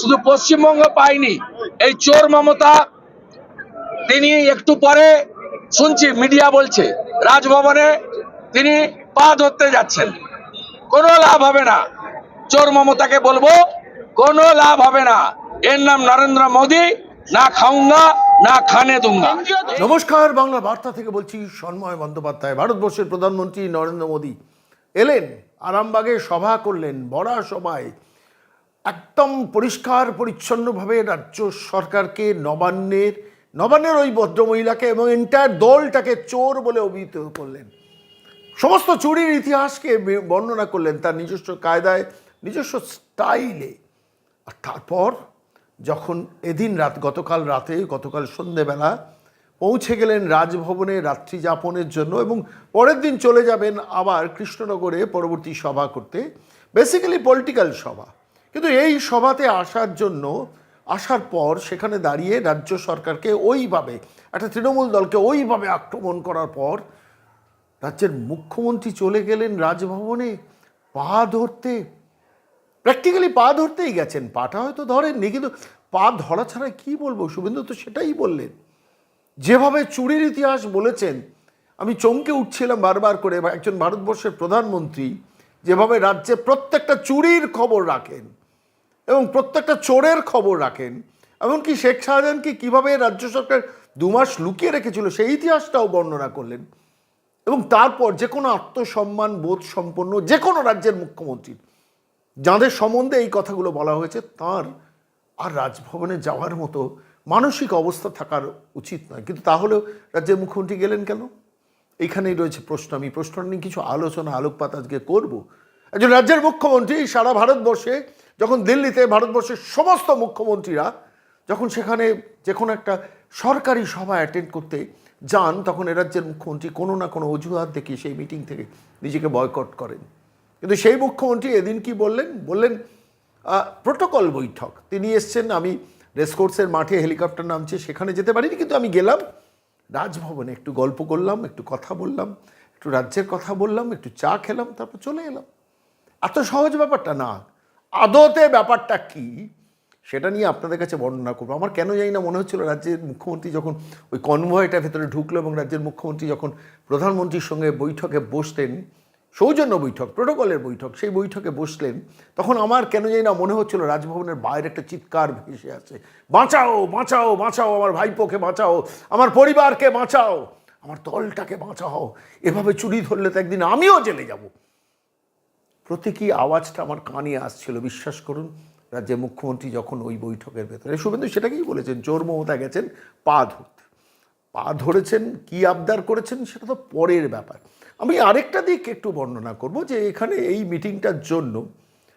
শুধু পশ্চিমবঙ্গ পায়নি এই চোর মমতা তিনি একটু পরে শুনছি, মিডিয়া বলছে, রাজভবনে তিনি পা ধরতে যাচ্ছেন। কোনো লাভ হবে না। চোর মমতাকে বলব, কোনো লাভ হবে না। এর নাম নরেন্দ্র মোদী, না খাউঙ্গা, না খানে দুঙ্গা। নমস্কার, বাংলা বার্তা থেকে বলছি সন্ময় বন্দ্যোপাধ্যায়, ভারতবর্ষের প্রধানমন্ত্রী নরেন্দ্র মোদী এলেন, আরামবাগে সভা করলেন, বড় সভায় একদম পরিষ্কার, পরিচ্ছন্নভাবে রাজ্য সরকারকে নবান্নের নবান্নের ওই ভদ্রমহিলাকে এবং এন্টায়ার দলটাকে চোর বলে অভিহিত করলেন। সমস্ত চুরির ইতিহাসকে বর্ণনা করলেন তার নিজস্ব কায়দায়, নিজস্ব স্টাইলে। আর তারপর যখন এদিন রাত, গতকাল রাতে, গতকাল সন্ধেবেলা পৌঁছে গেলেন রাজভবনে রাত্রি যাপনের জন্য এবং পরের দিন চলে যাবেন আবার কৃষ্ণনগরে পরবর্তী সভা করতে বেসিক্যালি পলিটিক্যাল সভা। কিন্তু এই সভাতে আসার জন্য, আসার পর সেখানে দাঁড়িয়ে রাজ্য সরকারকে ওইভাবে, একটা তৃণমূল দলকে ওইভাবে আক্রমণ করার পর রাজ্যের মুখ্যমন্ত্রী চলে গেলেন রাজভবনে, পা ধরতে। প্র্যাকটিক্যালি পা ধরতেই গেছেন, পাটা হয়তো ধরেননি, কিন্তু পা ধরা ছাড়া কি বলব? শুভেন্দু তো সেটাই বললেন। যেভাবে চুরির ইতিহাস বলেছেন, আমি চমকে উঠছিলাম বারবার করে একজন ভারতবর্ষের প্রধানমন্ত্রী যেভাবে রাজ্যে প্রত্যেকটা চুরির খবর রাখেন এবং প্রত্যেকটা চোরের খবর রাখেন। এমনকি শেখ শাহজাহানকে কীভাবে রাজ্য সরকার দু মাস লুকিয়ে রেখেছিল, সেই ইতিহাসটাও বর্ণনা করলেন। এবং তারপর যে কোনো আত্মসম্মান বোধ সম্পন্ন যে কোনো রাজ্যের মুখ্যমন্ত্রীর যাদের সম্বন্ধে এই কথাগুলো বলা হয়েছে, তার আর রাজভবনে যাওয়ার মতো মানসিক অবস্থা থাকার উচিত নয়। কিন্তু তাহলেও রাজ্যের মুখ্যমন্ত্রী গেলেন কেন? এইখানেই রয়েছে প্রশ্ন। আমি প্রশ্ন নিয়ে কিছু আলোচনা আলোকপাত আজকে করব। একজন রাজ্যের মুখ্যমন্ত্রী সারা ভারতবর্ষে যখন দিল্লিতে ভারতবর্ষের সমস্ত মুখ্যমন্ত্রীরা যখন সেখানে যে কোনো একটা সরকারি সভা অ্যাটেন্ড করতে যান, তখন এ রাজ্যের মুখ্যমন্ত্রী কোনো না কোনো অজুহাত দেখিয়ে সেই মিটিং থেকে নিজেকে বয়কট করেন। কিন্তু সেই মুখ্যমন্ত্রী এদিন কি বললেন? বললেন প্রোটোকল বৈঠক। তিনি এসছেন, আমি রেসকোর্সের মাঠে হেলিকপ্টার নামছে, সেখানে যেতে পারিনি, কিন্তু আমি গেলাম। রাজভবনে একটু গল্প করলাম, একটু কথা বললাম, একটু রাজ্যের কথা বললাম, একটু চা খেলাম, তারপর চলে এলাম। এত সহজ ব্যাপারটা না। আদতে ব্যাপারটা কি, সেটা নিয়ে আপনাদের কাছে বর্ণনা করব। আমার কেন জানি না মনে হচ্ছিল রাজ্যের মুখ্যমন্ত্রী যখন ওই কনভয়টা ভেতরে ঢুকলো এবং রাজ্যের মুখ্যমন্ত্রী যখন প্রধানমন্ত্রীর সঙ্গে বৈঠকে বসলেন, সৌজন্য বৈঠক, প্রোটোকলের বৈঠক, সেই বৈঠকে বসলেন, তখন আমার কেন জানি না মনে হচ্ছিল রাজভবনের বাইরে একটা চিৎকার ভেসে আছে বাঁচাও বাঁচাও বাঁচাও আমার ভাইপোকে বাঁচাও, আমার পরিবারকে বাঁচাও, আমার দলটাকে বাঁচাও, এভাবে চুরি ধরলে তো একদিন আমিও জেলে যাব। প্রতীকী আওয়াজটা আমার কানে আসছিল, বিশ্বাস করুন। রাজ্যের মুখ্যমন্ত্রী যখন ওই বৈঠকের ভেতরে, শুভেন্দু সেটাকেই বলেছেন? চোর মমতা গেছেন, পা ধরতে। পা ধরেছেন, কি আবদার করেছেন সেটা তো পরের ব্যাপার। আমি আরেকটা দিক একটু বর্ণনা করব যে এখানে এই মিটিংটার জন্য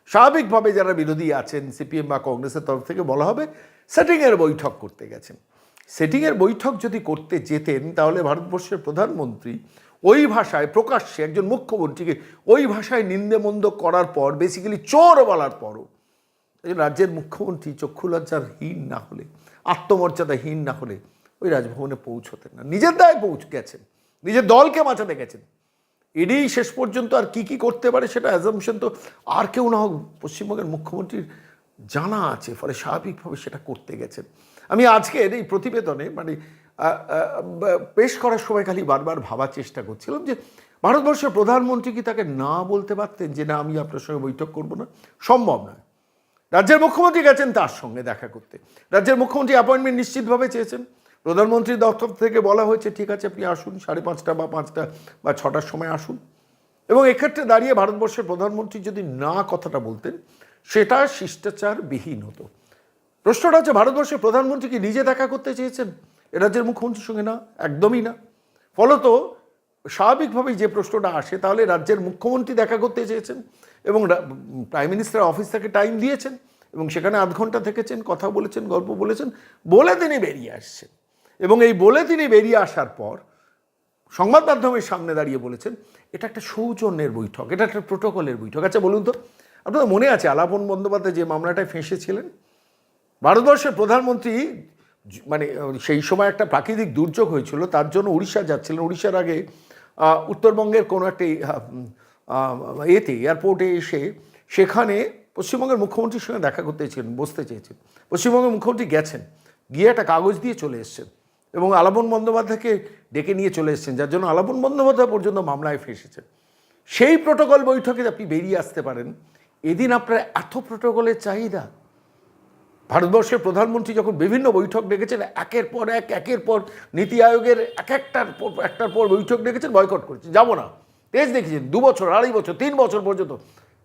স্বাভাবিকভাবে যারা বিরোধী আছেন, সিপিএম বা কংগ্রেসের তরফ থেকে বলা হবে, সেটিংয়ের বৈঠক করতে গেছেন। সেটিংয়ের বৈঠক যদি করতে যেতেন, তাহলে ভারতবর্ষের প্রধানমন্ত্রী ওই ভাষায় প্রকাশ্যে একজন মুখ্যমন্ত্রীকে ওই ভাষায় নিন্দেমন্দ করার পর বেসিক্যালি চোর বলার পরও রাজ্যের মুখ্যমন্ত্রী চক্ষুলজ্জার হীন না হলে, আত্মমর্যাদাহীন না হলে ওই রাজভবনে পৌঁছতেন না। নিজের দায় পৌঁছ গেছেন নিজের দলকে বাঁচাতে গেছেন। ইডি শেষ পর্যন্ত আর কি কি করতে পারে সেটা অ্যাজামশন তো আর কেউ না হোক পশ্চিমবঙ্গের মুখ্যমন্ত্রীর জানা আছে, ফলে স্বাভাবিকভাবে সেটা করতে গেছেন। আমি আজকের এই প্রতিবেদনে মানে পেশ করার সময় খালি বারবার ভাবার চেষ্টা করছিলাম যে ভারতবর্ষের প্রধানমন্ত্রী কি তাকে না বলতে পারতেন যে না, আমি আপনার সঙ্গে বৈঠক করব না? সম্ভব নয়। রাজ্যের মুখ্যমন্ত্রী গেছেন তার সঙ্গে দেখা করতে। রাজ্যের মুখ্যমন্ত্রী অ্যাপয়েন্টমেন্ট নিশ্চিতভাবে চেয়েছেন। প্রধানমন্ত্রীর দপ্তর থেকে বলা হয়েছে, ঠিক আছে, আপনি আসুন, সাড়ে পাঁচটা বা পাঁচটা বা ছটার সময় আসুন। এবং এক্ষেত্রে দাঁড়িয়ে ভারতবর্ষের প্রধানমন্ত্রী যদি না কথাটা বলতেন, সেটা শিষ্টাচারবিহীন হতো। প্রশ্নটা হচ্ছে, ভারতবর্ষের প্রধানমন্ত্রী কি নিজে দেখা করতে চেয়েছেন? এ রাজ্যের মুখ্যমন্ত্রীর সঙ্গে না, একদমই না। ফলত স্বাভাবিকভাবেই যে প্রশ্নটা আসে, তাহলে রাজ্যের মুখ্যমন্ত্রী দেখা করতে চেয়েছেন এবং প্রাইম মিনিস্টার অফিস থেকে টাইম দিয়েছেন এবং সেখানে আধ ঘণ্টা থেকেছেন, কথা বলেছেন, গল্প বলেছেন, বলে তিনি বেরিয়ে আসছেন। এবং এই বলে তিনি বেরিয়ে আসার পর সংবাদ মাধ্যমের সামনে দাঁড়িয়ে বলেছেন, এটা একটা সৌজন্যের বৈঠক, এটা একটা প্রোটোকলের বৈঠক। আচ্ছা বলুন তো, আপনাদের মনে আছে আলাপন বন্দ্যোপাধ্যায় যে মামলাটায় ফেঁসেছিলেন? ভারতবর্ষের প্রধানমন্ত্রী মানে সেই সময় একটা প্রাকৃতিক দুর্যোগ হয়েছিল, তার জন্য উড়িষ্যা যাচ্ছিলেন। উড়িষ্যার আগে উত্তরবঙ্গের কোনো একটা এতে, এয়ারপোর্টে এসে সেখানে পশ্চিমবঙ্গের মুখ্যমন্ত্রীর সঙ্গে দেখা করতে চেয়েছেন বসতে চেয়েছেন পশ্চিমবঙ্গের মুখ্যমন্ত্রী গেছেন, গিয়ে একটা কাগজ দিয়ে চলে এসছেন এবং আলাপন বন্দ্যোপাধ্যায়কে ডেকে নিয়ে চলে এসছেন, যার জন্য আলাপন বন্দ্যোপাধ্যায় পর্যন্ত মামলায় ফেসেছেন। সেই প্রোটোকল বৈঠকে আপনি বেরিয়ে আসতে পারেন, এদিন আপনার এত প্রোটোকলের চাহিদা। ভারতবর্ষের প্রধানমন্ত্রী যখন বিভিন্ন বৈঠক ডেকেছেন, একের পর এক, একের পর নীতি আয়োগের এক একটার পর একটার পর বৈঠক ডেকেছেন, বয়কট করেছেন। যাব না। তেজ দেখেছেন দু বছর, আড়াই বছর, তিন বছর পর্যন্ত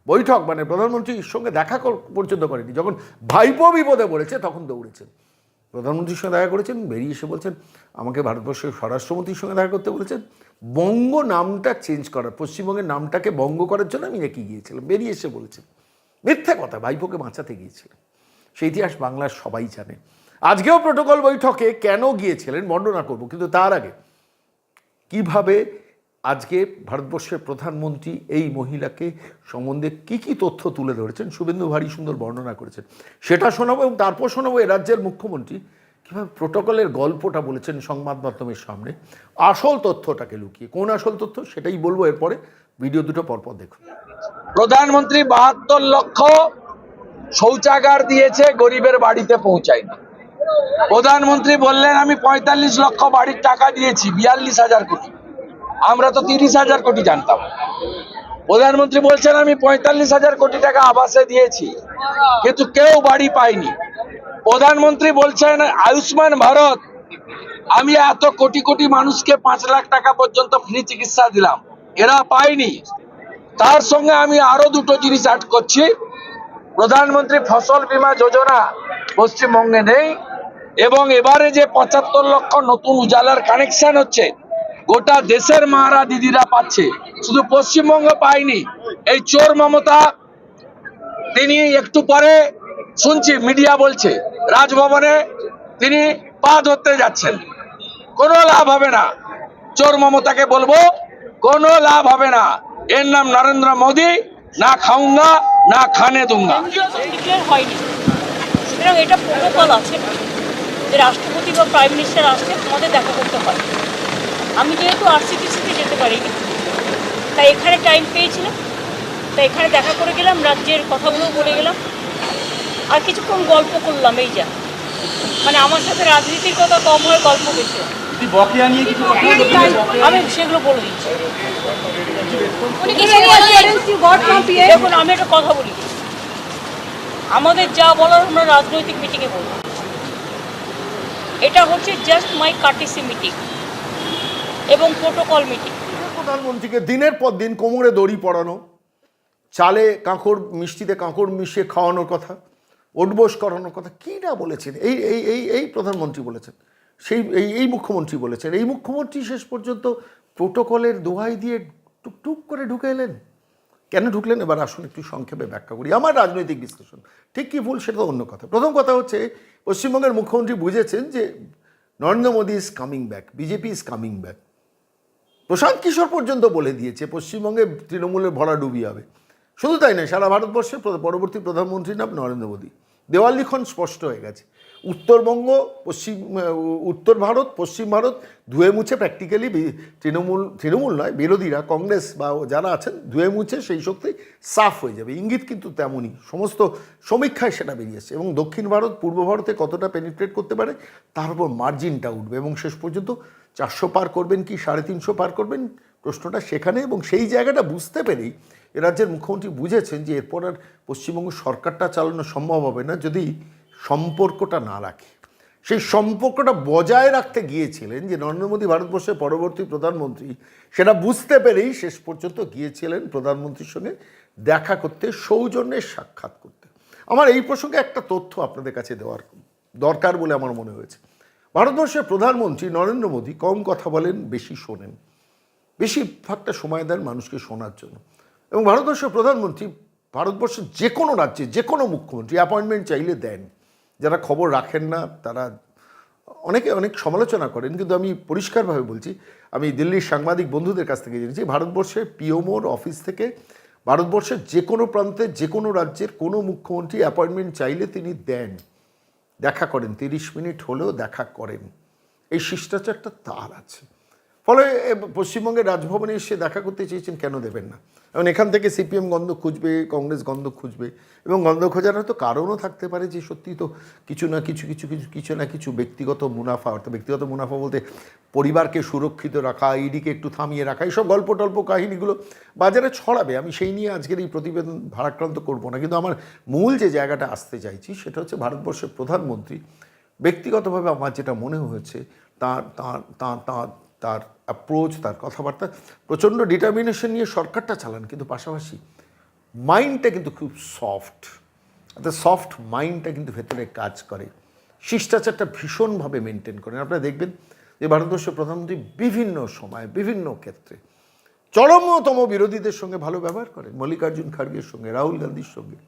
বৈঠক মানে প্রধানমন্ত্রীর সঙ্গে দেখা পর্যন্ত করেনি। যখন ভাইপো বিপদে পড়েছে, তখন দৌড়েছেন। প্রধানমন্ত্রীর সঙ্গে দেখা করেছেন, বেরিয়ে এসে বলছেন, আমাকে ভারতবর্ষের স্বরাষ্ট্রমন্ত্রীর সঙ্গে দেখা করতে বলেছেন। বঙ্গ নামটা চেঞ্জ করার, পশ্চিমবঙ্গের নামটাকে বঙ্গ করার জন্য আমি নাকি গিয়েছিলাম। বেরিয়ে এসে বলেছেন। মিথ্যে কথা, ভাইপোকে বাঁচাতে গিয়েছিলেন। সেই ইতিহাস বাংলার সবাই জানে। আজকেও প্রোটোকল বৈঠকে কেন গিয়েছিলেন বর্ণনা করব, কিন্তু তার আগে কীভাবে আজকে ভারতবর্ষের প্রধানমন্ত্রী এই মহিলাকে সম্বন্ধে কি কি তথ্য তুলে ধরেছেন, শুভেন্দু ভারী সুন্দর বর্ণনা করেছেন, সেটা শোনাবো এবং তারপর শোনাবো এ রাজ্যের মুখ্যমন্ত্রী কীভাবে প্রোটোকলের গল্পটা বলেছেন সংবাদ মাধ্যমের সামনে, আসল তথ্যটাকে লুকিয়ে, কোন আসল তথ্য সেটাই বলব, এরপরে ভিডিও দুটো পরপর দেখুন। প্রধানমন্ত্রী বাহাত্তর লক্ষ শৌচাগার দিয়েছে, গরিবের বাড়িতে পৌঁছায়নি। প্রধানমন্ত্রী বললেন, আমি পঁয়তাল্লিশ লক্ষ বাড়ির টাকা দিয়েছি, বিয়াল্লিশ হাজার কোটি। আমরা তো তিরিশ হাজার কোটি জানতাম। প্রধানমন্ত্রী বলছেন, আমি পঁয়তাল্লিশ হাজার কোটি টাকা আবাসে দিয়েছি, কিন্তু কেউ বাড়ি পায়নি। প্রধানমন্ত্রী বলছেন, আয়ুষ্মান ভারত, আমি এত কোটি কোটি মানুষকে পাঁচ লাখ টাকা পর্যন্ত ফ্রি চিকিৎসা দিলাম, এরা পায়নি। তার সঙ্গে আমি আরও দুটো জিনিস অ্যাড করছি প্রধানমন্ত্রী ফসল বীমা যোজনা পশ্চিমবঙ্গে নেই এবং এবারে যে পঁচাত্তর লক্ষ নতুন উজালার কানেকশন হচ্ছে, গোটা দেশের মারা দিদিরা পাচ্ছে। শুধু পশ্চিমবঙ্গ পায়নি, এই চোর মমতা, তিনি একটু পরে শুনছি মিডিয়া বলছে, রাজভবনে তিনি পা ধরতে যাচ্ছেন। কোনো লাভ হবে না। চোর মমতাকে বলব, কোনো লাভ হবে না। এর নাম নরেন্দ্র মোদী, না খাউঙ্গা না খানে দুঙ্গা এটা প্রোটোকল আছে। যে রাষ্ট্রপতি বা প্রাইম মিনিস্টার আসলে আমাদের দেখা করতে হয়। আমি যেহেতু আরসিটিসিতে যেতে পারিনি, তাই এখানে টাইম পেয়েছিলাম। তাই এখানে দেখা করে গেলাম, রাজ্যের কথাগুলো বলে গেলাম। আর কিছুক্ষণ গল্প করলাম, এই যা। মানে আমার সাথে রাজনীতির কথা কম হয়, গল্প বেশি হয়। বকেয়া নিয়ে কিছু বকেয়া আমি সেগুলো বলে দিচ্ছি? দেখুন আমি একটা কথা বলি। আমাদের যা বলার আমরা রাজনৈতিক মিটিংয়ে বলব। এটা হচ্ছে জাস্ট মাই কার্টিসি মিটিং এবং প্রোটোকল মিটিং প্রধানমন্ত্রীকে দিনের পর দিন কোমরে দড়ি পড়ানো চালে কাঁকড় মিষ্টিতে কাঁকড় মিশিয়ে খাওয়ানোর কথা ওটবোস করানোর কথা কী না বলেছেন? এই এই এই এই প্রধানমন্ত্রী বলেছেন। সেই, এই এই মুখ্যমন্ত্রী বলেছেন। এই মুখ্যমন্ত্রী শেষ পর্যন্ত প্রোটোকলের দোহাই দিয়ে টুকটুক করে ঢুকে এলেন। কেন ঢুকলেন? এবার আসুন একটু সংক্ষেপে ব্যাখ্যা করি। আমার রাজনৈতিক বিশ্লেষণ। ঠিক কি ভুল সেটা অন্য কথা। প্রথম কথা হচ্ছে, পশ্চিমবঙ্গের মুখ্যমন্ত্রী বুঝেছেন যে Narendra Modi is coming back BJP is coming back Prashant Kishor পর্যন্ত বলে দিয়েছে, পশ্চিমবঙ্গে তৃণমূলের ভরা ডুবি হবে। শুধু তাই নয়, সারা ভারতবর্ষের পরবর্তী প্রধানমন্ত্রীর নাম নরেন্দ্র মোদী। দেওয়াল লিখন স্পষ্ট হয়ে গেছে। উত্তরবঙ্গ, পশ্চিম উত্তর ভারত, পশ্চিম ভারত, ধুয়ে মুছে প্র্যাকটিক্যালি তৃণমূল তৃণমূল নয়, বিরোধীরা, কংগ্রেস বা যারা আছেন, ধুয়ে মুছে সেই শক্তি সাফ হয়ে যাবে। ইঙ্গিত কিন্তু তেমনই, সমস্ত সমীক্ষায় সেটা বেরিয়েছে এবং দক্ষিণ ভারত, পূর্ব ভারতে কতটা পেনিট্রেট করতে পারে, তার উপর মার্জিনটা উঠবে এবং শেষ পর্যন্ত চারশো পার করবেন কি, সাড়ে তিনশো পার করবেন? প্রশ্নটা সেখানে এবং সেই জায়গাটা বুঝতে পেরেই রাজ্যের মুখ্যমন্ত্রী বুঝেছেন যে এরপর আর পশ্চিমবঙ্গ সরকারটা চালানো সম্ভব হবে না। যদি সম্পর্কটা না রাখে। সেই সম্পর্কটা বজায় রাখতে গিয়েছিলেন যে নরেন্দ্র মোদী ভারতবর্ষের পরবর্তী প্রধানমন্ত্রী, সেটা বুঝতে পেরেই শেষ পর্যন্ত গিয়েছিলেন প্রধানমন্ত্রীর সঙ্গে দেখা করতে, সৌজন্যের সাক্ষাৎ করতে। আমার এই প্রসঙ্গে একটা তথ্য আপনাদের কাছে দেওয়ার দরকার বলে আমার মনে হয়েছে। ভারতবর্ষের প্রধানমন্ত্রী নরেন্দ্র মোদী কম কথা বলেন, বেশি শোনেন। বেশিরভাগটা সময় দেন মানুষকে শোনার জন্য। এবং ভারতবর্ষের প্রধানমন্ত্রী ভারতবর্ষের যে কোনো রাজ্যে যে কোনো মুখ্যমন্ত্রী অ্যাপয়েন্টমেন্ট চাইলে দেন। যারা খবর রাখেন না, তারা অনেকে অনেক সমালোচনা করেন, কিন্তু আমি পরিষ্কারভাবে বলছি, আমি দিল্লির সাংবাদিক বন্ধুদের কাছ থেকে জেনেছি ভারতবর্ষের পিওমোর অফিস থেকে ভারতবর্ষের যে কোনো প্রান্তে, যে কোনো রাজ্যের কোনো মুখ্যমন্ত্রী অ্যাপয়েন্টমেন্ট চাইলে তিনি দেন। দেখা করেন, তিরিশ মিনিট হলেও দেখা করেন। এই শিষ্টাচারটা তার আছে। ফলে পশ্চিমবঙ্গের রাজভবনে এসে দেখা করতে চেয়েছেন, কেন দেবেন না? এবং এখান থেকে সিপিএম গন্ধ খুঁজবে, কংগ্রেস গন্ধ খুঁজবে। এবং গন্ধ খোঁজার হয়তো কারণও থাকতে পারে যে সত্যি তো কিছু না কিছু কিছু কিছু কিছু না কিছু ব্যক্তিগত মুনাফা, অর্থাৎ ব্যক্তিগত মুনাফা বলতে পরিবারকে সুরক্ষিত রাখা, ইডিকে একটু থামিয়ে রাখা, এইসব গল্প টল্প কাহিনীগুলো বাজারে ছড়াবে। আমি সেই নিয়ে আজকের এই প্রতিবেদন ভারাক্রান্ত করব না। কিন্তু আমার মূল যে জায়গাটা আসতে চাইছি সেটা হচ্ছে ভারতবর্ষের প্রধানমন্ত্রী ব্যক্তিগতভাবে আমার যেটা মনে হয়েছে তার তার তার তার অ্যাপ্রোচ তার কথাবার্তা, প্রচণ্ড ডিটারমিনেশন নিয়ে সরকারটা চালান, কিন্তু পাশাপাশি মাইন্ডটা কিন্তু খুব সফট অর্থাৎ সফট মাইন্ডটা কিন্তু ভেতরে কাজ করে। শিষ্টাচারটা ভীষণভাবে মেনটেন করেন। আপনারা দেখবেন যে ভারতবর্ষের প্রধানমন্ত্রী বিভিন্ন সময়, বিভিন্ন ক্ষেত্রে চরমতম বিরোধীদের সঙ্গে ভালো ব্যবহার করেন। মল্লিকার্জুন খার্গের সঙ্গে, রাহুল গান্ধীর সঙ্গে।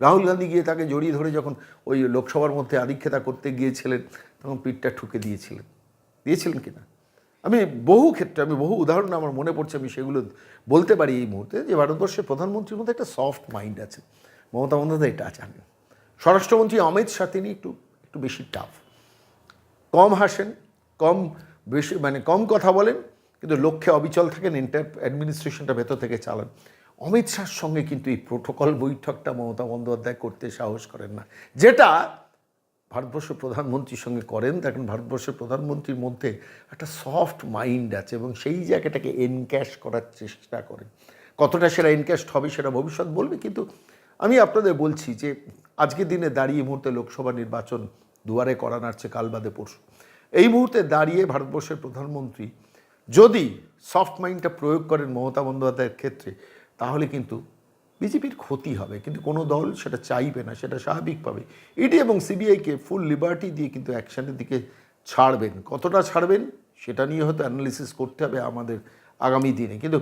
রাহুল গান্ধী গিয়ে তাকে জড়িয়ে ধরে যখন ওই লোকসভার মধ্যে আধিক্ষেতা করতে গিয়েছিলেন, তখন পিঠটা ঠুকে দিয়েছিলেন। দিয়েছিলেন কিনা? আমি বহু ক্ষেত্রে, আমি বহু উদাহরণ আমার মনে পড়ছে, আমি সেগুলো বলতে পারি এই মুহূর্তে যে ভারতবর্ষের প্রধানমন্ত্রীর মধ্যে একটা সফট মাইন্ড আছে। মমতা বন্দ্যোপাধ্যায় এটা জানেন। স্বরাষ্ট্রমন্ত্রী অমিত শাহ, তিনি একটু একটু বেশি টাফ কম হাসেন, কম বেশি মানে কম কথা বলেন, কিন্তু লক্ষ্যে অবিচল থাকেন এন্টার অ্যাডমিনিস্ট্রেশনটা ভেতর থেকে চালান। অমিত শাহর সঙ্গে কিন্তু এই প্রোটোকল বৈঠকটা মমতা বন্দ্যোপাধ্যায় করতে সাহস করেন না। যেটা ভারতবর্ষের প্রধানমন্ত্রীর সঙ্গে করেন, দেখেন ভারতবর্ষের প্রধানমন্ত্রীর মধ্যে একটা সফট মাইন্ড আছে এবং সেই জায়গাটাকে এনক্যাশ করার চেষ্টা করেন কতটা সেটা এনক্যাশড হবে সেটা ভবিষ্যৎ বলবে, কিন্তু আমি আপনাদের বলছি যে আজকের দিনে দাঁড়িয়ে মুহূর্তে লোকসভা নির্বাচন দুয়ারে করা নাড়ছে, কাল বাদে পরশু। এই মুহূর্তে দাঁড়িয়ে ভারতবর্ষের প্রধানমন্ত্রী যদি সফট মাইন্ডটা প্রয়োগ করেন মমতা বন্দ্যোপাধ্যায়ের ক্ষেত্রে, তাহলে কিন্তু বিজেপির ক্ষতি হবে, কিন্তু কোনো দল সেটা চাইবে না, সেটা স্বাভাবিকভাবে ইডি এবং সিবিআইকে ফুল লিবার্টি দিয়ে কিন্তু অ্যাকশনের দিকে ছাড়বেন। কতটা ছাড়বেন সেটা নিয়ে হয়তো অ্যানালিসিস করতে হবে আমাদের আগামী দিনে। কিন্তু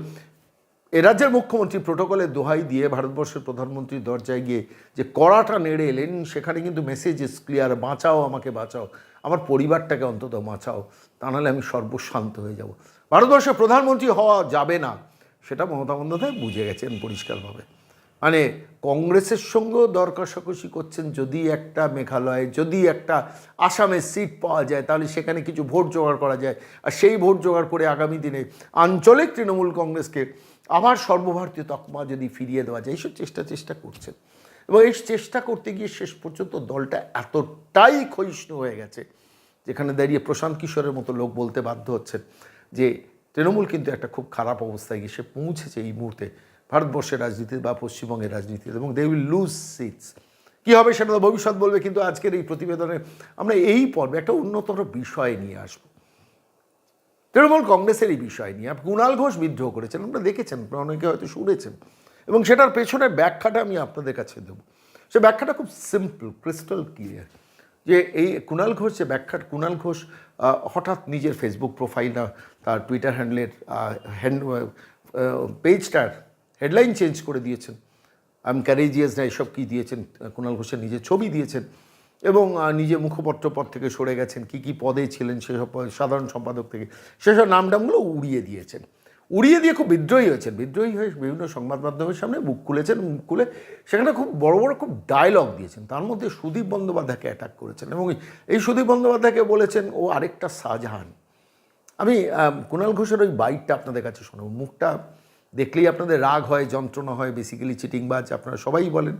এ রাজ্যের মুখ্যমন্ত্রী প্রোটোকলের দোহাই দিয়ে ভারতবর্ষের প্রধানমন্ত্রীর দরজায় গিয়ে যে কড়াটা নেড়ে এলেন, সেখানে কিন্তু মেসেজ ইস ক্লিয়ার বাঁচাও আমাকে, বাঁচাও, আমার পরিবারটাকে অন্তত বাঁচাও, তা নাহলে আমি সর্বশান্ত হয়ে যাব। ভারতবর্ষের প্রধানমন্ত্রী হওয়া যাবে না, সেটা মমতা বন্দ্যোপাধ্যায় বুঝে গেছেন পরিষ্কারভাবে। মানে কংগ্রেসের সঙ্গেও দর কষাকষি করছেন যদি একটা মেঘালয়ে, যদি একটা আসামের সিট পাওয়া যায়, তাহলে সেখানে কিছু ভোট জোগাড় করা যায়। আর সেই ভোট জোগাড় করে আগামী দিনে আঞ্চলিক তৃণমূল কংগ্রেসকে আবার সর্বভারতীয় তকমা যদি ফিরিয়ে দেওয়া যায়, এইসব চেষ্টা চেষ্টা করছেন। এবং এই চেষ্টা করতে গিয়ে শেষ পর্যন্ত দলটা এতটাই ক্ষয়িষ্ণু হয়ে গেছে, যেখানে দাঁড়িয়ে প্রশান্ত কিশোরের মতো লোক বলতে বাধ্য হচ্ছেন যে, তৃণমূল কিন্তু একটা খুব খারাপ অবস্থায় গিয়ে সে পৌঁছেছে এই মুহূর্তে। ভারতবর্ষের রাজনীতিতে বা পশ্চিমবঙ্গের রাজনীতিতে এবং দে উইল লুজ সিটস কী হবে সেটা তো ভবিষ্যৎ বলবে, কিন্তু আজকের এই প্রতিবেদনে আমরা এই পর্বে একটা উন্নতর বিষয় নিয়ে আসব। তৃণমূল কংগ্রেসের এই বিষয় নিয়ে কুণাল ঘোষ বিদ্রোহ করেছেন, আপনারা দেখেছেন অনেকে হয়তো শুনেছেন, এবং সেটার পেছনের ব্যাখ্যাটা আমি আপনাদের কাছে দেবো। সে ব্যাখ্যাটা খুব সিম্পল ক্রিস্টাল ক্লিয়ার যে এই কুণাল ঘোষ যে ব্যাখ্যা কুণাল ঘোষ হঠাৎ নিজের ফেসবুক প্রোফাইলটা তার টুইটার হ্যান্ডলের হ্যান্ড পেজটার হেডলাইন চেঞ্জ করে দিয়েছেন। আম ক্যারেজিয়াস না এসব কী দিয়েছেন? কুণাল ঘোষের নিজের ছবি দিয়েছেন। এবং নিজে মুখপত্র পদ থেকে সরে গেছেন। কি কি পদে ছিলেন সেসব সাধারণ সম্পাদক থেকে সেসব নামডামগুলো উড়িয়ে দিয়েছেন। উড়িয়ে দিয়ে খুব বিদ্রোহী হয়েছেন। বিদ্রোহী হয়ে বিভিন্ন সংবাদ মাধ্যমের সামনে মুখ খুলেছেন, মুখ খুলে সেখানে খুব বড় বড় খুব ডায়লগ দিয়েছেন। তার মধ্যে সুদীপ বন্দ্যোপাধ্যায়কে অ্যাটাক করেছেন। এবং এই সুদীপ বন্দ্যোপাধ্যায়কে বলেছেন, ও আরেকটা শাহজাহান। আমি কুণাল ঘোষের ওই বাইকটা আপনাদের কাছে শোনাবো। মুখটা দেখলেই আপনাদের রাগ হয়, যন্ত্রণা হয় বেসিক্যালি চিটিংবাজ আপনারা সবাই বলেন।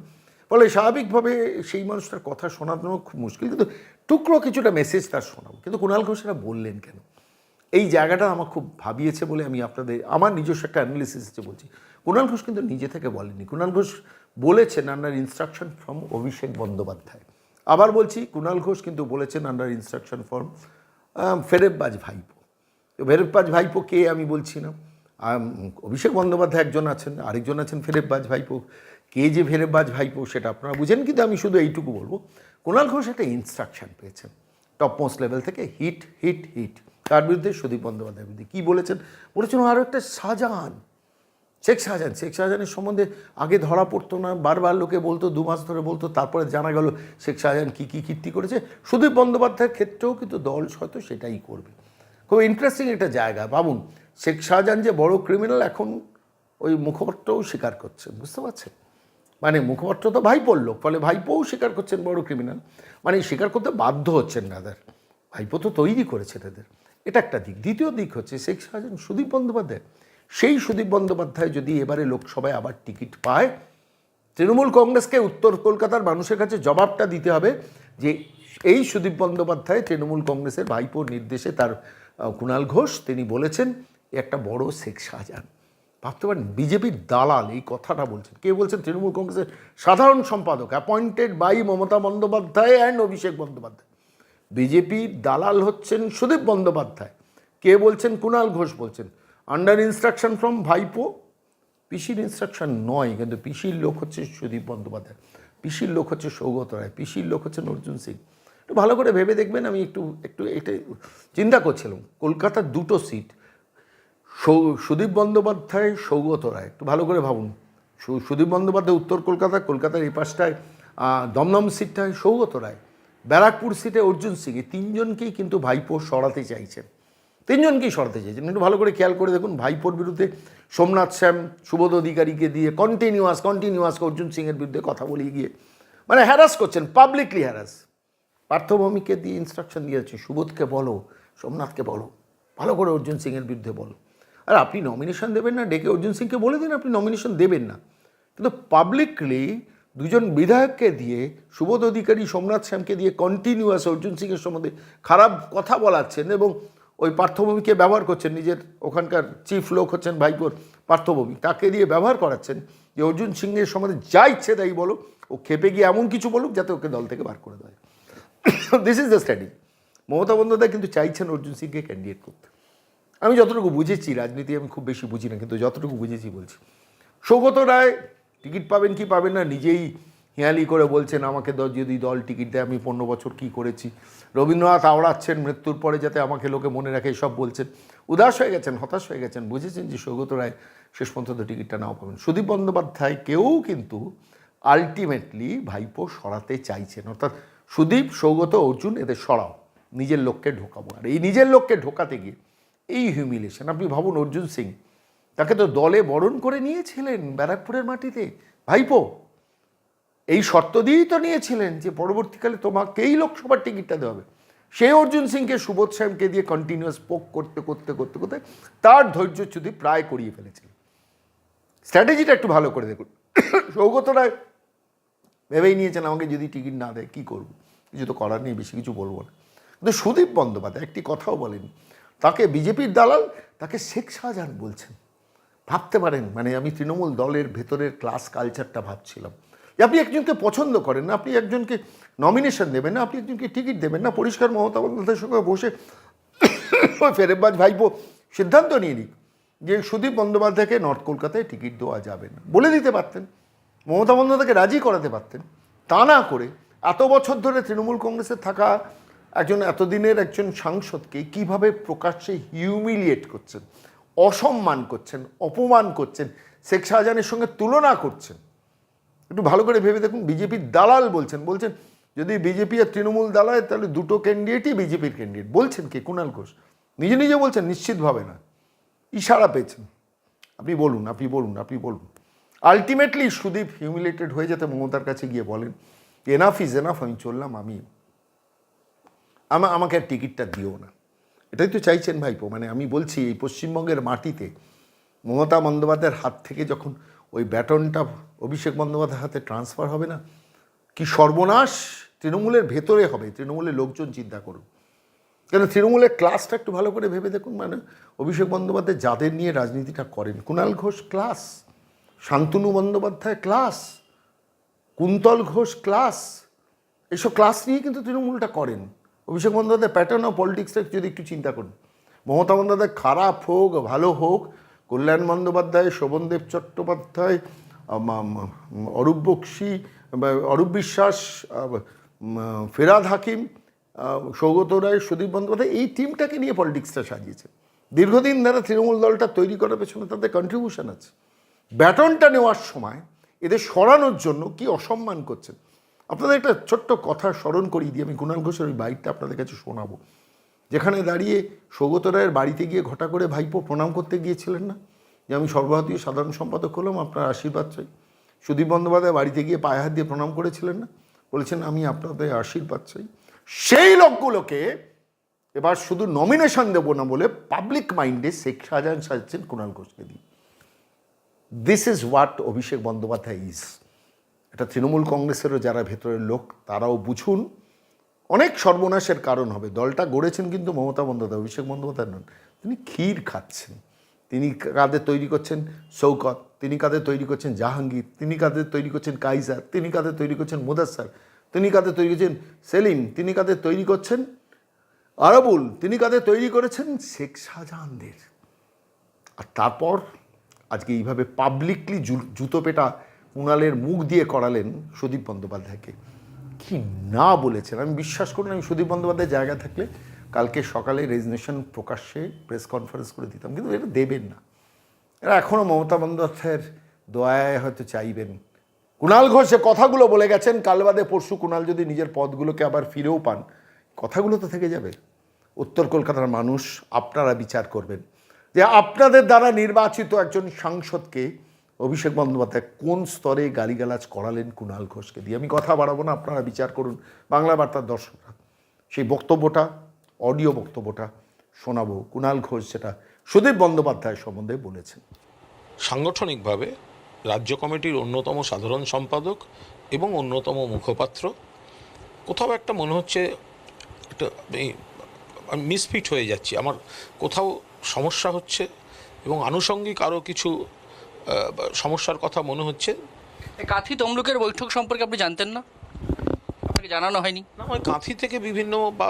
ফলে স্বাভাবিকভাবে সেই মানুষটার কথা শোনানো খুব মুশকিল। কিন্তু টুকরো কিছুটা মেসেজ তার শোনাবো। কিন্তু কুণাল ঘোষেরা বললেন কেন? এই জায়গাটা আমার খুব ভাবিয়েছে বলে আমি আপনাদের, আমার নিজস্ব একটা অ্যানালিসিসে বলছি। কুণাল ঘোষ কিন্তু নিজে থেকে বলেনি কুণাল ঘোষ বলেছেন under instruction from Abhishek Bandyopadhyay. আবার বলছি, কুণাল ঘোষ কিন্তু বলেছেন আন্ডার ইনস্ট্রাকশন ফ্রম ফেরেববাজ ভাইপো। ফেরেববাজ ভাইপো কে আমি বলছি না। অভিষেক বন্দ্যোপাধ্যায় একজন আছেন, আরেকজন আছেন ফেরেববাজ ভাইপো। কে যে ফেরেববাজ ভাইপো সেটা আপনারা বুঝেন, কিন্তু আমি শুধু এইটুকু বলব। কুণাল ঘোষ একটা ইনস্ট্রাকশন পেয়েছেন টপ মোস্ট লেভেল থেকে হিট হিট হিট তার বিরুদ্ধে? সুদীপ বন্দ্যোপাধ্যায়ের বিরুদ্ধে। কী বলেছেন? বলেছেন আরও একটা শাহজাহান। শেখ শাহজাহান, শেখ শাহজাহানের সম্বন্ধে আগে ধরা পড়তো না, বারবার লোকে বলতো, দু মাস ধরে বলতো, তারপরে জানা গেল শেখ শাহজাহান কী কী, কীর্তি করেছে। সুদীপ বন্দ্যোপাধ্যায়ের ক্ষেত্রেও কিন্তু দল হয়তো সেটাই করবে। খুব ইন্টারেস্টিং একটা জায়গা। ভাবুন শেখ শাহজাহান যে বড় ক্রিমিনাল এখন ওই মুখপত্রও স্বীকার করছেন, বুঝতে পারছেন? মানে মুখপত্র তো ভাইপোর লোক, ফলে ভাইপোও স্বীকার করছেন বড় ক্রিমিনাল মানে স্বীকার করতে বাধ্য হচ্ছেন নাদের ভাইপো তো তৈরি করেছে তাদের এটা একটা দিক। দ্বিতীয় দিক হচ্ছে শেখ শাহজাহান সুদীপ বন্দ্যোপাধ্যায়। সেই সুদীপ বন্দ্যোপাধ্যায় যদি এবারে লোকসভায় আবার টিকিট পায়, তৃণমূল কংগ্রেসকে উত্তর কলকাতার মানুষের কাছে জবাবটা দিতে হবে যে এই সুদীপ বন্দ্যোপাধ্যায় তৃণমূল কংগ্রেসের ভাইপোর নির্দেশে তার কুণাল ঘোষ, তিনি বলেছেন একটা বড় শেখ শাহজাহান। ভাবতে পারেন, বিজেপির দালাল এই কথাটা বলছেন। কে বলছেন? তৃণমূল কংগ্রেসের সাধারণ সম্পাদক appointed by Mamata Bandyopadhyay and Abhishek Bandyopadhyay. বিজেপির দালাল হচ্ছেন সুদীপ বন্দ্যোপাধ্যায়। কে বলছেন? কুণাল ঘোষ বলছেন। আন্ডার ইনস্ট্রাকশন ফ্রম ভাইপো। পিসির ইনস্ট্রাকশন নয়, কিন্তু পিসির লোক হচ্ছে সুদীপ বন্দ্যোপাধ্যায়। পিসির লোক হচ্ছে সৌগত রায়। পিসির লোক হচ্ছেন অর্জুন সিং। একটু ভালো করে ভেবে দেখবেন, আমি একটু একটু এটা চিন্তা করছিলাম। কলকাতার দুটো সিট সুদীপ বন্দ্যোপাধ্যায় সৌগত রায়, একটু ভালো করে ভাবুন। সুদীপ বন্দ্যোপাধ্যায় উত্তর কলকাতা, কলকাতার এই পাশটায় দমদম সিটটায় সৌগত রায়, ব্যারাকপুর সিটে অর্জুন সিং, এই তিনজনকেই কিন্তু ভাইপো সরাতে চাইছেন। তিনজনকেই সরাতে চাইছেন। একটু ভালো করে খেয়াল করে দেখুন, ভাইপোর বিরুদ্ধে সোমনাথ শ্যাম, সুবোধ অধিকারীকে দিয়ে কন্টিনিউয়াস কন্টিনিউয়াস অর্জুন সিংয়ের বিরুদ্ধে কথা বলিয়ে গিয়ে মানে হ্যারাস করছেন পাবলিকলি হ্যারাস পার্থভূমিকে দিয়ে ইনস্ট্রাকশন দিয়েছে সুবোধকে বলো, সোমনাথকে বলো, ভালো করে অর্জুন সিংয়ের বিরুদ্ধে বলো। আর আপনি নমিনেশন দেবেন না, ডেকে অর্জুন সিংকে বলে দিন, আপনি নমিনেশন দেবেন না। কিন্তু পাবলিকলি দুজন বিধায়ককে দিয়ে, সুবোধ অধিকারী, সোমনাথ শ্যামকে দিয়ে কন্টিনিউয়াস অর্জুন সিংয়ের সম্বন্ধে খারাপ কথা বলাচ্ছেন এবং ওই পার্থভূমিকে ব্যবহার করছেন, নিজের ওখানকার চিফ লোক হচ্ছেন ভাইপোর পার্থভূমি, তাকে দিয়ে ব্যবহার করাচ্ছেন যে অর্জুন সিংয়ের সম্বন্ধে যা ইচ্ছে তাই বলো, ও খেপে গিয়ে এমন কিছু বলুক যাতে ওকে দল থেকে বার করে দেয় this is the study Mamata Bandyopadhyay কিন্তু চাইছেন অর্জুন সিংকে ক্যান্ডিডেট করতে। আমি যতটুকু বুঝেছি, রাজনীতি আমি খুব বেশি বুঝি না, কিন্তু যতটুকু বুঝেছি বলছি। সৌগত রায় টিকিট পাবেন কি পাবেন না, নিজেই হিয়ালি করে বলছেন, আমাকে যদি দল টিকিট দেয়, আমি পনেরো বছর কি করেছি? রবীন্দ্রনাথ আওড়াচ্ছেন, মৃত্যুর পরে যাতে আমাকে লোকে মনে রাখে সব বলছেন। উদাস হয়ে গেছেন, হতাশ হয়ে গেছেন, বুঝেছেন যে সৌগত রায় শেষ পর্যন্ত টিকিটটা নাও পাবেন। সুদীপ বন্দ্যোপাধ্যায় কেউ কিন্তু আলটিমেটলি ভাইপো সরাতে চাইছেন। অর্থাৎ সুদীপ সৌগত অর্জুন, এদের সরাও। নিজের লোককে ঢোকাবো। আর এই নিজের লোককে ঢোকাতে গিয়ে এই হিউমিলেশন আপনি ভাবুন অর্জুন সিং, তাকে তো দলে বরণ করে নিয়েছিলেন ব্যারাকপুরের মাটিতে। ভাইপো, এই শর্ত দিয়েই তো নিয়েছিলেন যে পরবর্তীকালে তোমাকেই লোকসভার টিকিটটা দেওয়া হবে। সেই অর্জুন সিংকে, সুবোধ শ্যামকে দিয়ে কন্টিনিউয়াস পোক করতে করতে করতে করতে তার ধৈর্যচ্যুতি প্রায় করিয়ে ফেলেছিলেন। স্ট্র্যাটেজিটা একটু ভালো করে দেখুন। সৌগত রায় ভেবেই নিয়েছেন, আমাকে যদি টিকিট না দেয়, কী করব? কিছু তো করার নেই, বেশি কিছু বলব না। কিন্তু সুদীপ বন্দ্যোপাধ্যায় একটি কথাও বলেনি তাকে বিজেপির দালাল, তাকে শেখ শাহজাহান বলছেন। ভাবতে পারেন মানে আমি তৃণমূল দলের ভেতরের ক্লাস কালচারটা ভাবছিলাম। আপনি একজনকে পছন্দ করেন না, আপনি একজনকে নমিনেশন দেবেন না, আপনি একজনকে টিকিট দেবেন না, পরিষ্কার মমতা বন্দ্যোপাধ্যায়ের সঙ্গে বসে ফেরেবাজ ভাইপো সিদ্ধান্ত নিয়ে নিক যে সুদীপ বন্দ্যোপাধ্যায়কে নর্থ কলকাতায় টিকিট দেওয়া যাবে না। বলে দিতে পারতেন। মমতা বন্দ্যোপাধ্যায়কে রাজি করাতে পারতেন। তা না করে এত বছর ধরে তৃণমূল কংগ্রেসে থাকা একজন এতদিনের একজন সাংসদকে কীভাবে প্রকাশ্যে হিউমিলিয়েট করছেন, অসম্মান করছেন, অপমান করছেন, শেখ শাহজাহানের সঙ্গে তুলনা করছেন? একটু ভালো করে ভেবে দেখুন বিজেপির দালাল বলছেন বলছেন যদি বিজেপি আর তৃণমূল দালায় তাহলে দুটো ক্যান্ডিডেটই বিজেপির ক্যান্ডিডেট বলছেন কে? কুণাল ঘোষ। নিজে নিজে বলছেন, নিশ্চিতভাবে না। ইশারা পেয়েছেন। আপনি বলুন আপনি বলুন আপনি বলুন। আলটিমেটলি সুদীপ হিউমিলেটেড হয়ে যেতে মমতার কাছে গিয়ে বলেন এনাফ ইজ এনাফ আমি চললাম, আমি আমা, আমাকে আর টিকিটটা দিও না। এটাই তো চাইছেন ভাইপো মানে আমি বলছি এই পশ্চিমবঙ্গের মাটিতে মমতা বন্দ্যোপাধ্যায়ের হাত থেকে যখন ওই ব্যাটনটা অভিষেক বন্দ্যোপাধ্যায়ের হাতে ট্রান্সফার হবে না, কি সর্বনাশ তৃণমূলের ভেতরে হবে, তৃণমূলের লোকজন চিন্তা করুন। কেন তৃণমূলের ক্লাসটা একটু ভালো করে ভেবে দেখুন মানে অভিষেক বন্দ্যোপাধ্যায় যাদের নিয়ে রাজনীতিটা করেন Kunal Ghosh class Shantanu Bandyopadhyay class Kuntal Ghosh class এসব ক্লাস নিয়ে কিন্তু তৃণমূলটা করেন। অভিষেক বন্দ্যোপাধ্যায় প্যাটার্ন অফ পলিটিক্সটা যদি একটু চিন্তা করুন। মমতা বন্দ্যোপাধ্যায় খারাপ হোক, ভালো হোক, কল্যাণ বন্দ্যোপাধ্যায় শোভনদেব চট্টোপাধ্যায় অরূপ বক্সি অরূপ বিশ্বাস ফেরাদ হাকিম সৌগত রায়, সুদীপ বন্দ্যোপাধ্যায়, এই টিমটাকে নিয়ে পলিটিক্সটা সাজিয়েছে। দীর্ঘদিন ধরে তৃণমূল দলটা তৈরি করার পেছনে তাদের কন্ট্রিবিউশন আছে। ব্যাটনটা নেওয়ার সময় এদের সরানোর জন্য কি অসম্মান করছেন? আপনাদের একটা ছোট্ট কথা স্মরণ করিয়ে দিই আমি কুণাল ঘোষের ওই বাইকটা আপনাদের কাছে শোনাবো। যেখানে দাঁড়িয়ে সৌগত রায়ের বাড়িতে গিয়ে ঘটা করে ভাইপো প্রণাম করতে গিয়েছিলেন না? যে আমি সর্বভারতীয় সাধারণ সম্পাদক হলাম, আপনার আশীর্বাদ চাই। সুদীপ বন্দ্যোপাধ্যায় বাড়িতে গিয়ে পায়ে হাত দিয়ে প্রণাম করেছিলেন না? বলেছেন, আমি আপনাদের আশীর্বাদ চাই। সেই লোকগুলোকে এবার শুধু নমিনেশন দেবো না বলে পাবলিক মাইন্ডে শেখ শাহজাহান সাজাচ্ছেন কুণাল ঘোষকে দিয়ে। This is what Abhishek Bandyopadhyay is এটা তৃণমূল কংগ্রেসেরও যারা ভেতরের লোক, তারাও বুঝুন, অনেক সর্বনাশের কারণ হবে। দলটা গড়েছেন কিন্তু মমতা বন্দ্যোপাধ্যায়, অভিষেক বন্দ্যোপাধ্যায় নন। তিনি ক্ষীর খাচ্ছেন। তিনি কাদের তৈরি করছেন? শৌকত। তিনি কাদের তৈরি করছেন? জাহাঙ্গীর। তিনি কাদের তৈরি করছেন? কাইজার। তিনি কাদের তৈরি করছেন? মুদাস্সার। তিনি কাদের তৈরি করছেন? সেলিম। তিনি কাদের তৈরি করছেন? আরবুল। তিনি কাদের তৈরি করেছেন? শেখ শাহজাহানদের। আর তারপর আজকে এইভাবে পাবলিকলি জুতো পেটা কুণালের মুখ দিয়ে করালেন সুদীপ বন্দ্যোপাধ্যায়কে। কি না বলেছেন? আমি বিশ্বাস করুন আমি সুদীপ বন্দ্যোপাধ্যায়ের জায়গা থাকলে কালকে সকালে রেজিগনেশন প্রকাশ্যে প্রেস কনফারেন্স করে দিতাম, কিন্তু এটা দেবেন না। এরা এখনও মমতা বন্দ্যোপাধ্যায়ের দয়ায় হয়তো চাইবেন। কুণাল ঘোষ যে কথাগুলো বলে গেছেন, কাল বাদে পরশু কুণাল যদি নিজের পদগুলোকে আবার ফিরেও পান, কথাগুলো তো থেকে যাবে। উত্তর কলকাতার মানুষ আপনারা বিচার করবেন। যে আপনাদের দ্বারা নির্বাচিত একজন সাংসদকে অভিষেক বন্দ্যোপাধ্যায় কোন স্তরে গালিগালাজ করালেন কুণাল ঘোষকে দিয়ে? আমি কথা বাড়াবো না, আপনারা বিচার করুন। বাংলা বার্তার দর্শকরা, সেই বক্তব্যটা, অডিও বক্তব্যটা শোনাবো কুণাল ঘোষ যেটা সুদীপ বন্দ্যোপাধ্যায় সম্বন্ধে বলেছেন। সাংগঠনিকভাবে রাজ্য কমিটির অন্যতম সাধারণ সম্পাদক এবং অন্যতম মুখপাত্র। কোথাও একটা মনে হচ্ছে একটা মিসফিট হয়ে যাচ্ছি, আমার কোথাও সমস্যা হচ্ছে এবং আনুষঙ্গিক আরও কিছু সমস্যার কথা মনে হচ্ছে। কাঁথি তমলুকের বৈঠক সম্পর্কে আপনি জানতেন না? আপনাকে জানানো হয়নি। না ওই কাঁথি থেকে বিভিন্ন বা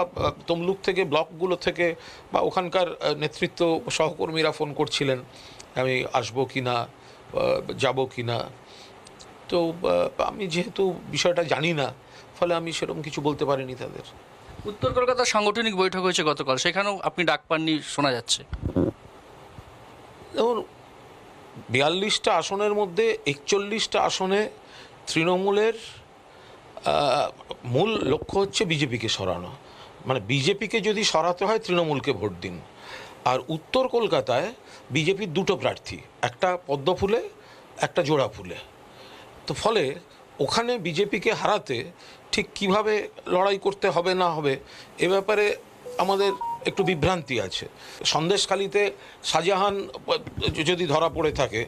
তমলুক থেকে ব্লকগুলো থেকে বা ওখানকার নেতৃত্ব সহকর্মীরা ফোন করছিলেন আমি আসব কি না যাব কি না। তো আমি যেহেতু বিষয়টা জানি না ফলে আমি সেরকম কিছু বলতে পারিনি তাদের। উত্তর কলকাতার সাংগঠনিক বৈঠক হয়েছে গতকাল সেখানেও আপনি ডাক পাননি শোনা যাচ্ছে। বিয়াল্লিশটা আসনের মধ্যে একচল্লিশটা আসনে তৃণমূলের মূল লক্ষ্য হচ্ছে বিজেপিকে সরানো। মানে বিজেপিকে যদি সরাতে হয়, তৃণমূলকে ভোট দিন। আর উত্তর কলকাতায় বিজেপির দুটো প্রার্থী, একটা পদ্ম ফুলে একটা জোড়া ফুলে তো ফলে ওখানে বিজেপিকে হারাতে ঠিক কীভাবে লড়াই করতে হবে না হবে, এ ব্যাপারে আমাদের একটু বিভ্রান্তি আছে। সন্দেশখালিতে শাহজাহান যদি ধরা পড়ে থাকে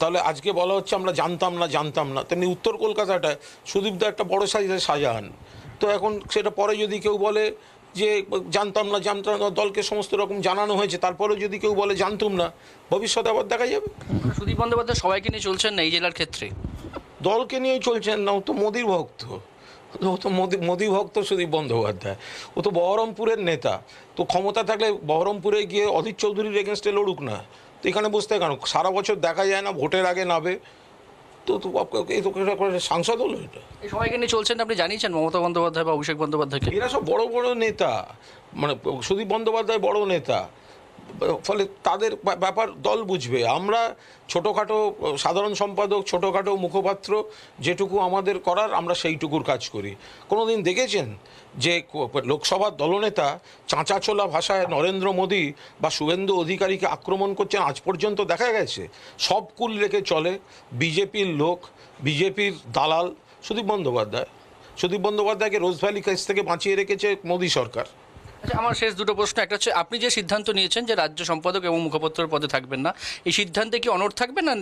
তাহলে আজকে বলা হচ্ছে আমরা জানতাম না জানতাম না। তেমনি উত্তর কলকাতাটায় সুদীপদা একটা বড় সাইজের শাহজাহান। তো এখন সেটা পরে যদি কেউ বলে যে জানতাম না জানতাম না দলকে সমস্ত রকম জানানো হয়েছে তারপরেও যদি কেউ বলে জানতুম না ভবিষ্যতে আবার দেখা যাবে? সুদীপ বন্দ্যোপাধ্যায় সবাইকে নিয়ে চলছেন না এই জেলার ক্ষেত্রে? দলকে নিয়েই চলছেন না তো মোদির ভক্ত। ও তো মোদি মোদি ভক্ত সুদীপ বন্দ্যোপাধ্যায়। ও তো বহরমপুরের নেতা। তো ক্ষমতা থাকলে বহরমপুরে গিয়ে অধীর চৌধুরীর এগেনস্টে লড়ুক না। তো এখানে বসতে কেন? সারা বছর দেখা যায় না ভোটের আগে নাবে তো তো এই তো সাংসদ হলো এটা। সবাইকে নিয়ে চলছেন আপনি জানিয়েছেন মমতা বন্দ্যোপাধ্যায় বা অভিষেক বন্দ্যোপাধ্যায়কে। এরা সব বড় বড় নেতা। মানে সুদীপ বন্দ্যোপাধ্যায় বড় নেতা। ফলে তাদের ব্যাপার দল বুঝবে। আমরা ছোটোখাটো সাধারণ সম্পাদক, ছোটোখাটো মুখপাত্র যেটুকু আমাদের করার, আমরা সেইটুকুর কাজ করি। কোনোদিন দেখেছেন যে লোকসভার দলনেতা চাঁচাচোলা ভাষায় নরেন্দ্র মোদী বা শুভেন্দু অধিকারীকে আক্রমণ করছেন, আজ পর্যন্ত দেখা গেছে। সব কুল রেখে চলে বিজেপির লোক, বিজেপির দালাল সুদীপ বন্দ্যোপাধ্যায়। সুদীপ বন্দ্যোপাধ্যায়কে রোজভ্যালি কেস থেকে বাঁচিয়ে রেখেছে মোদী সরকার। আমার শেষ দুটো প্রশ্ন। একটা হচ্ছে, আপনি যে সিদ্ধান্ত নিয়েছেন যে রাজ্য সম্পাদক এবং মুখপত্রের পদে থাকবেন না, এই সিদ্ধান্তে কি অনড় থাকবে না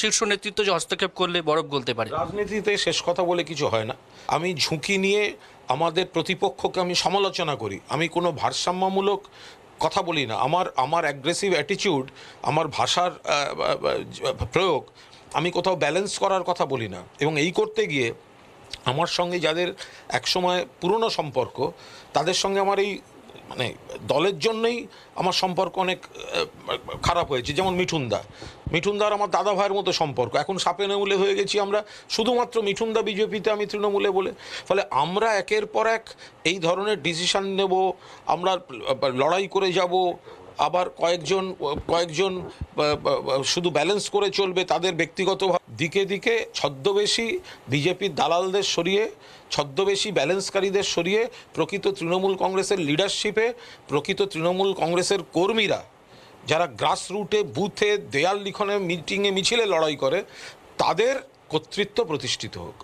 শীর্ষ নেতৃত্ব যে হস্তক্ষেপ করলে বরফ গলতে পারে? রাজনীতিতে শেষ কথা বলে কিছু হয় না। আমি ঝুঁকি নিয়ে আমাদের প্রতিপক্ষকে আমি সমালোচনা করি। আমি কোনো ভারসাম্যমূলক কথা বলি না। আমার আমার অ্যাগ্রেসিভ অ্যাটিটিউড আমার ভাষার প্রয়োগ, আমি কোথাও ব্যালেন্স করার কথা বলি না। এবং এই করতে গিয়ে আমার সঙ্গে যাদের একসময় পুরনো সম্পর্ক, তাদের সঙ্গে আমার এই মানে দলের জন্যই আমার সম্পর্ক অনেক খারাপ হয়েছে, যেমন মিঠুনদা। মিঠুনদার আমার দাদা ভাইয়ের মতো সম্পর্ক। এখন সাপে নেউলে হয়ে গেছি আমরা, শুধুমাত্র মিঠুনদা বিজেপিতে, আমি তৃণমূলে বলে। ফলে আমরা একের পর এক এই ধরনের ডিসিশান নেব, আমরা লড়াই করে যাব, আবার কয়েকজন কয়েকজন শুধু ব্যালেন্স করে চলবে তাদের ব্যক্তিগত দিকে দিকে ছদ্মবেশী বিজেপির দালালদের সরিয়ে ছদ্মবেশী ব্যালেন্সকারীদের সরিয়ে প্রকৃত তৃণমূল কংগ্রেসের লিডারশিপে প্রকৃত তৃণমূল কংগ্রেসের কর্মীরা যারা গ্রাসরুটে বুথে দেয়াল লিখনে মিটিংয়ে মিছিলে লড়াই করে, তাদের কর্তৃত্ব প্রতিষ্ঠিত হোক।